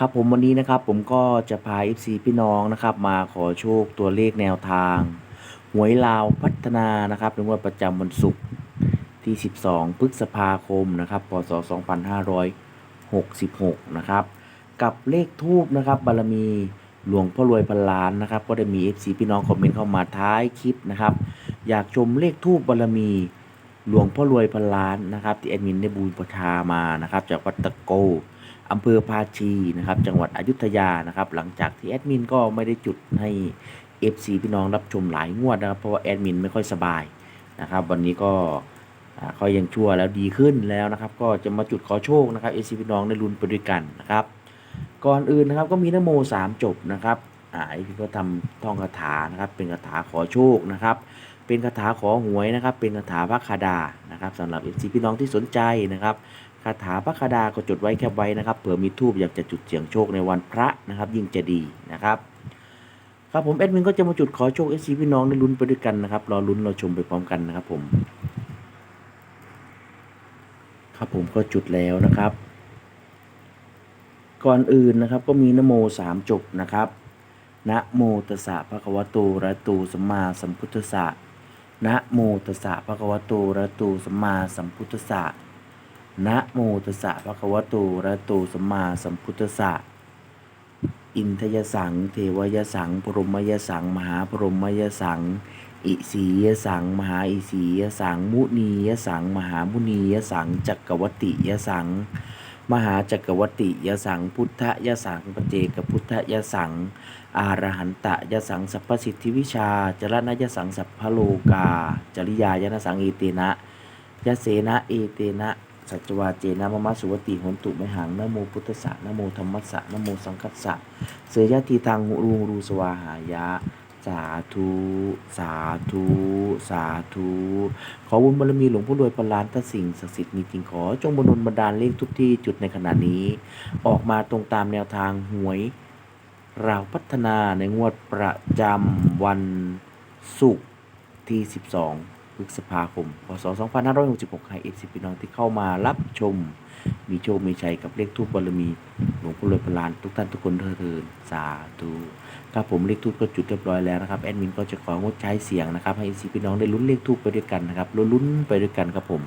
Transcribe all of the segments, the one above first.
ครับผมวันนี้นะครับผมก็จะพา FC พี่น้องนะครับ มาขอโชคตัวเลขแนวทาง หวยลาวพัฒนานะครับในงวดประจำวันศุกร์ที่ 12 พฤษภาคมนะครับพศ 2566 นะครับ กับเลขทูบนะครับบารมีหลวงพ่อรวยพันล้านนะครับ ก็ได้มี FC พี่น้องคอมเมนต์เข้ามาท้ายคลิปนะครับ อยากชมเลขทูบบารมีหลวงพ่อรวยพันล้านนะครับ ที่แอดมินได้บูชามานะครับ จากวัดตะโก อำเภอภาชีนะครับ จังหวัดอยุธยานะครับ หลังจากที่แอดมินก็ไม่ได้จุดให้ FC พี่น้องรับชมหลายงวดนะครับ เพราะว่าแอดมินไม่ค่อยสบายนะครับ วันนี้ก็อ่ายังชั่วแล้วดีขึ้นแล้วนะครับ ก็จะมาจุดขอโชคนะครับ FC พี่น้องได้ลุ้นไปด้วยกันนะครับ ก่อนอื่นนะครับก็มีนโมสามจบนะครับอ่าไอพี่ก็ทำท่องคาถานะครับ เป็นคาถาขอโชคนะครับ เป็นคาถาขอหวยนะครับ เป็นคาถาพระคาดานะครับสำหรับเอซีพี่น้องที่สนใจนะครับาถาพระคดาก็จดไว้แคบไว้นะครับเผื่อมีทูบอยากจะจุดเสียงโชคในวันพระนะครับ ยิ่งจะดีนะครับครับผมแอดมินก็จะมาจุดขอโชคเอซีพี่น้องได้ลุ้นไปด้วยกันนะครับรอลุ้นรอชมไปพร้อมกันนะครับผม ครับผมก็จุดแล้วนะครับ ก่อนอื่นนะครับก็มีนโมสามจบนะครับนะโมตัสสะภะคะวะโตอะระหะโตสัมมาสัมพุทธัสสะนะโมตัสสะภะคะวะโตอะระหะโตสัมมาสัมพุทธัสสะ นะโมตัสสะภะคะวะโตอะระหะโตสัมมาสัมพุทธัสสะ อินทยสัง เทวยสัง พรหมยสัง มหาพรหมยสัง อิสียสัง มหาอิสียสัง มุนียสัง มหามุนียสัง จักรวติยสัง มหาจักรวติยสัง พุทธยสังปเจกพุทธยสัง อารหันตะยสัง สัพพสิทธิวิชา จรณยสัง สัพพโลกา จริยายนสังเอเตนะยเสนะเอเตนะ สัจวาเจนะมะมะสุวติหนตุไมหังนโมพุทธะนโมธรรมัสะนโมสังคัสสะเสยยะทีทางหุรูรูสวาหายะ สาธุ สาธุ สาธุ ขอบุญบารมีหลวงพ่อรวยประลานถ้าสิ่งศักดิ์สิทธิ์มีจริงขอจงบรนบันดาลเลขทุกที่จุดในขณะนี้ ออกมาตรงตามแนวทางหวยเราพัฒนาในงวดประจำวันศุกร์ที่ 12 พฤษภาคม พศ 2566 ให้เอฟซีพี่น้องที่เข้ามารับชม มีโชค มีชัยกับเลขทูปบารมี หลวงพ่อรวยพลานทุกท่านทุกคนเถิดเทินสาธุครับผมเลขทูปก็จุดเรียบร้อยแล้วนะครับ แอดมินก็จะของดใช้เสียงนะครับ ให้เอฟซีพี่น้องได้ลุ้นเลขทูปไปด้วยกันนะครับลุ้นๆไปด้วยกันครับผม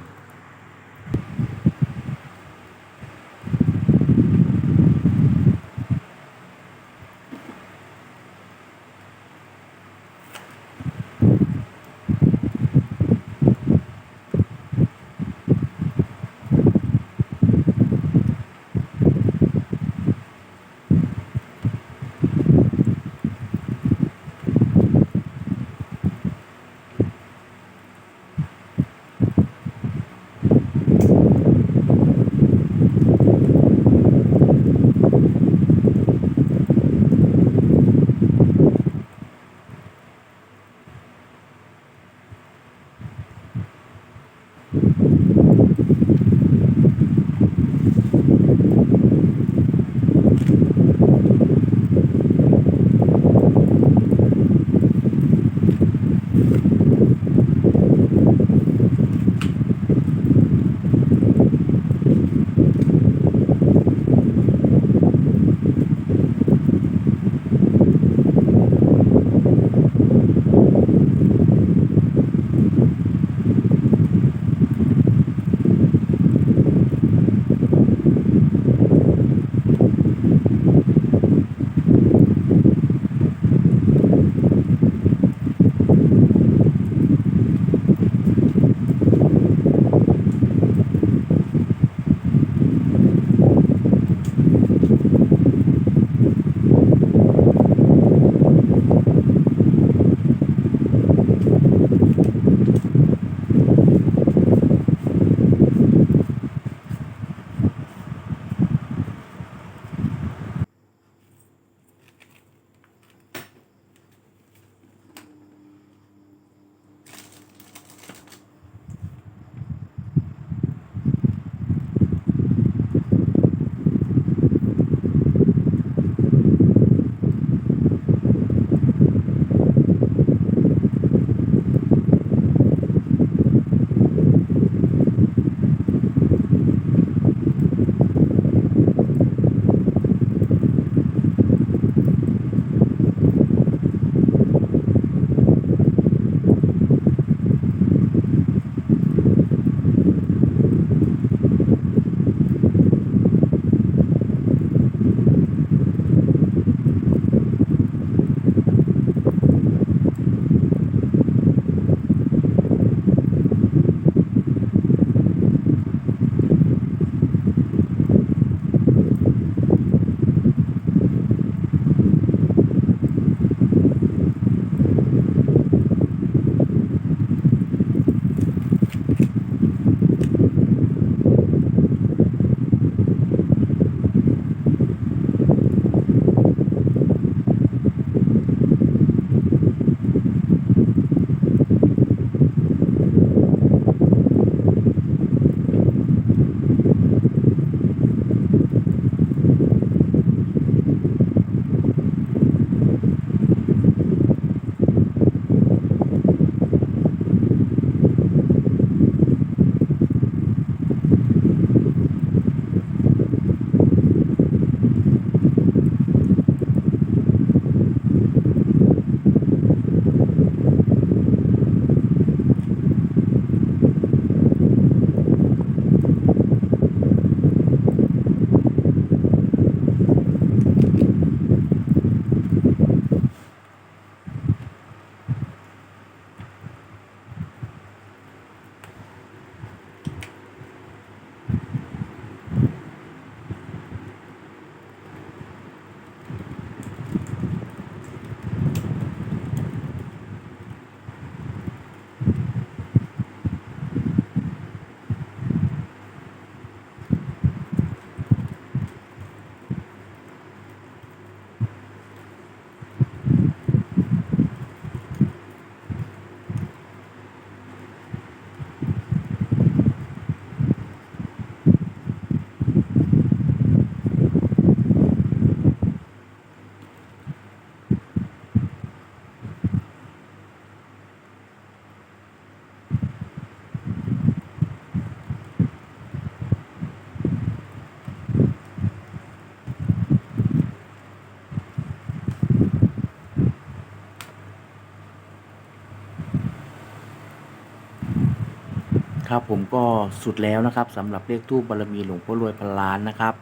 นะครับผมก็สุดแล้วนะครับสำหรับเลขทูปบารมีหลวงพ่อรวยพันล้านนะครับ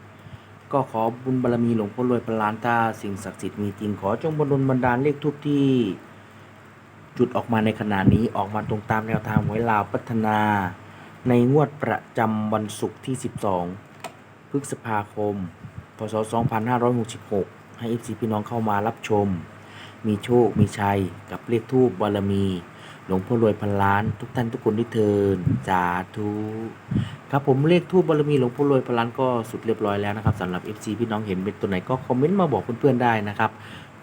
ก็ขอบุญบารมีหลวงพ่อรวยพันล้านถ้าสิ่งศักดิ์สิทธิ์มีจริงขอจงบรรบันดาลเลขทูปที่จุดออกมาในขณะนี้ออกมาตรงตามแนวทางหวยลาวพัฒนา ในงวดประจำวันศุกร์ที่ 12 พฤษภาคม พศ 2566 ให้ FC พี่น้องเข้ามารับชม มีโชค มีชัย กับเลขทูปบารมี หลวงพ่อรวยพันล้าน ทุกท่านทุกคนที่เทินสาธุครับผมเลขทูปบารมีหลวงพ่อรวยพันล้านก็สุดเรียบร้อยแล้วนะครับสำหรับ FC พี่น้องเห็นเป็นตัวไหนก็คอมเมนต์มาบอกเพื่อนๆได้นะครับ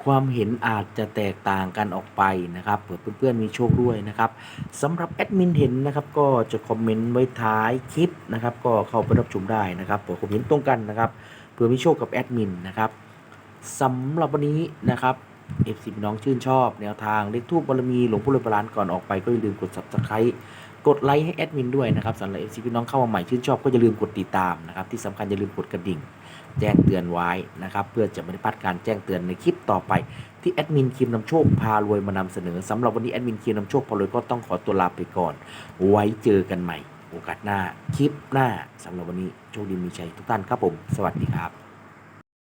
ความเห็นอาจจะแตกต่างกันออกไปนะครับเผื่อเพื่อนๆมีโชคด้วยนะครับสำหรับแอดมินเห็นนะครับก็จะคอมเมนต์ไว้ท้ายคลิปนะครับก็เข้าไปรับชมได้นะครับเผื่อผมเห็นตรงกันนะครับเผื่อมีโชคกับแอดมินนะครับสำหรับวันนี้นะครับ f อพี่น้องชื่นชอบ แนวทางเลขทูปบารมีหลวงพ่อรวยปรานก่อนออกไปก็อย่าลืมกด subscribe กดไลค์ให้แอดมินด้วยนะครับสำหรับ f อพี่น้องเข้ามาใหม่ชื่นชอบก็อย่าลืมกดติดตามนะครับที่สำคัญอย่าลืมกดกระดิ่ง แจ้งเตือนไว้นะครับเพื่อจะไม่ได้พลาดการแจ้งเตือนในคลิปต่อไป ที่แอดมินคิมนำโชคพารวยมานำเสนอสำหรับวันนี้แอดมินคิมนำโชคพารวยก็ต้องขอตัวลาไปก่อน ไว้เจอกันใหม่ โอกาสหน้าคลิปหน้าสำหรับวันนี้โชคดีมีชัยทุกท่านครับผม สวัสดีครับ